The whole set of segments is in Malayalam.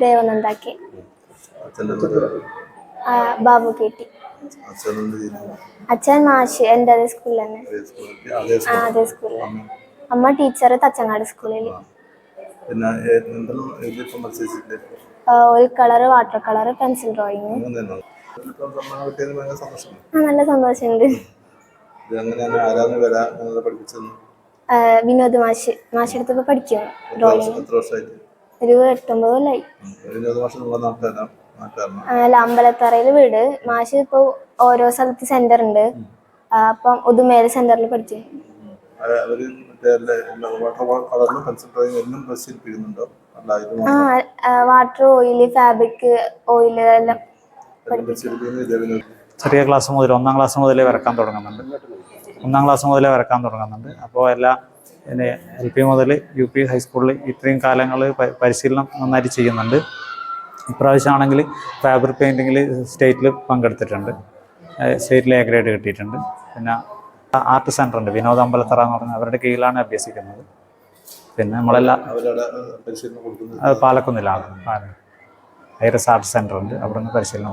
ദേവനന്ദാക്കി ഉണ്ടാക്കി ബാബു കേട്ടി. അച്ഛൻ മാഷ് എന്റെ അതേ സ്കൂളിൽ തന്നെ. ആ അതേ സ്കൂളിൽ. അമ്മ? ടീച്ചർ തച്ചങ്ങാട് സ്കൂളിൽ. ഒരു colour colour water colour pencil drawing. നല്ല സന്തോഷമുണ്ട്. വിനോദ് മാഷ്. മാഷെടുത്തപ്പോൾ പഠിക്കും ഡ്രോയിങ്. ഒരു എട്ടൊമ്പത് കൊല്ലായി അല്ല അമ്പലത്തറയിൽ വീട്. മാഷ് ഇപ്പൊ ഓരോ സ്ഥലത്ത് സെന്റർ ഉണ്ട്. അപ്പം ഉദുമേല സെന്ററിൽ പഠിച്ചു. വാട്ടർ ഓയിൽ ഫാബ്രിക് ഓയിൽ എല്ലാം ചെറിയ ക്ലാസ് മുതൽ ഒന്നാം ക്ലാസ് മുതലേ വരക്കാൻ തുടങ്ങുന്നുണ്ട്. ഒന്നാം ക്ലാസ് മുതലേ വരക്കാൻ തുടങ്ങുന്നുണ്ട്. അപ്പോൾ എല്ലാ പിന്നെ എൽ പി മുതൽ യു പി ഹൈസ്കൂളിൽ ഇത്രയും കാലങ്ങൾ പരിശീലനം നന്നായിട്ട് ചെയ്യുന്നുണ്ട്. ഇപ്രാവശ്യമാണെങ്കിൽ ഫാബ്രിക് പെയിന്റിങ്ങിൽ സ്റ്റേറ്റിൽ പങ്കെടുത്തിട്ടുണ്ട്. സ്റ്റേറ്റിൽ എ ഗ്രേഡ് കിട്ടിയിട്ടുണ്ട്. പിന്നെ ആർട്ട് സെന്റർ ഉണ്ട് വിനോദ അമ്പലത്തറ എന്ന് പറഞ്ഞാൽ അവരുടെ കീഴിലാണ് അഭ്യസിക്കുന്നത്. പിന്നെ നമ്മളെല്ലാം പാലക്കുന്നിലാണ്. പാല- ഐറസ് ആർട്ട് സെന്റർ ഉണ്ട് അവിടെ നിന്ന് പരിശീലനം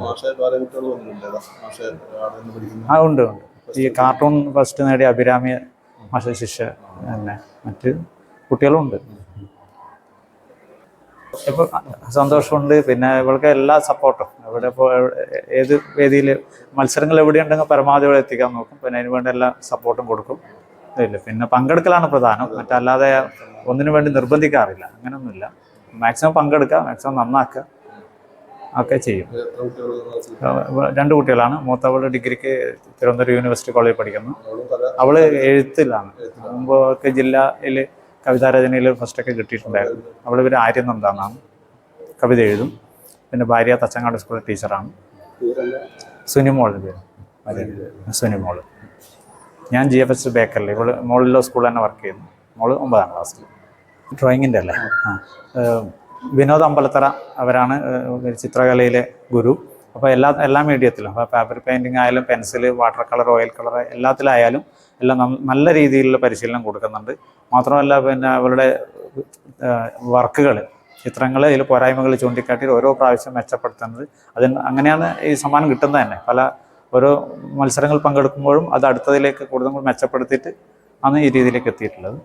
ആ ഉണ്ട് ഉണ്ട്. ഈ കാർട്ടൂൺ ഫസ്റ്റ് നേടിയ അഭിരാമി ശിഷ്യ തന്നെ മറ്റ് കുട്ടികളുമുണ്ട് ഇപ്പോൾ സന്തോഷമുണ്ട്. പിന്നെ ഇവൾക്ക് എല്ലാ സപ്പോർട്ടും. ഇവിടെ ഇപ്പോൾ ഏത് വേദിയിൽ മത്സരങ്ങൾ എവിടെയുണ്ടെങ്കിൽ പരമാവധി ഇവിടെ എത്തിക്കാൻ നോക്കും. പിന്നെ അതിന് വേണ്ടി എല്ലാ സപ്പോർട്ടും കൊടുക്കും. ഇല്ല പിന്നെ പങ്കെടുക്കലാണ് പ്രധാനം. മറ്റല്ലാതെ ഒന്നിനു വേണ്ടി നിർബന്ധിക്കാറില്ല. അങ്ങനെയൊന്നുമില്ല മാക്സിമം പങ്കെടുക്കുക മാക്സിമം നന്നാക്കുക. ഒക്കെ ചെയ്യും. രണ്ട് കുട്ടികളാണ്. മൂത്തവളുടെ ഡിഗ്രിക്ക് തിരുവനന്തപുരം യൂണിവേഴ്സിറ്റി കോളേജിൽ പഠിക്കുന്നു. അവൾ എഴുത്തിലാണ്. മുമ്പൊക്കെ ജില്ലയിൽ കവിതാരചനയിൽ ഫസ്റ്റൊക്കെ കിട്ടിയിട്ടുണ്ടായിരുന്നു. അവൾ ഇവർ ആര്യം നന്ദാന്നാണ്. കവിത എഴുതും. പിന്നെ ഭാര്യ തച്ചങ്ങാട് സ്കൂളിൽ ടീച്ചറാണ് സുനിമോളിന്റെ പേര്. സുനിമോൾ ഞാൻ ജി എഫ് എസ് ബേക്കറിൽ ഇവൾ മോളിലോ സ്കൂളിൽ തന്നെ വർക്ക് ചെയ്യുന്നു. മോൾ ഒമ്പതാം ക്ലാസ്സിൽ ഡ്രോയിങ്ങിന്റെ അല്ലേ? ആ. വിനോദ് അമ്പലത്തറ അവരാണ് ചിത്രകലയിലെ ഗുരു. അപ്പോൾ എല്ലാ എല്ലാ മീഡിയത്തിലും അപ്പോൾ പേപ്പർ പെയിന്റിങ് ആയാലും pencil water colour oil colour എല്ലാത്തിലായാലും എല്ലാം നല്ല രീതിയിലുള്ള പരിശീലനം കൊടുക്കുന്നുണ്ട്. മാത്രമല്ല പിന്നെ അവരുടെ വർക്കുകൾ ചിത്രങ്ങൾ ഇതിൽ പോരായ്മകൾ ചൂണ്ടിക്കാട്ടി ഓരോ പ്രാവശ്യം മെച്ചപ്പെടുത്തുന്നത്. അതിന് അങ്ങനെയാണ് ഈ സമ്മാനം കിട്ടുന്നത് തന്നെ. പല ഓരോ മത്സരങ്ങൾ പങ്കെടുക്കുമ്പോഴും അത് അടുത്തതിലേക്ക് കൂടുതൽ മെച്ചപ്പെടുത്തിയിട്ട് ആണ് ഈ രീതിയിലേക്ക് എത്തിയിട്ടുള്ളത്.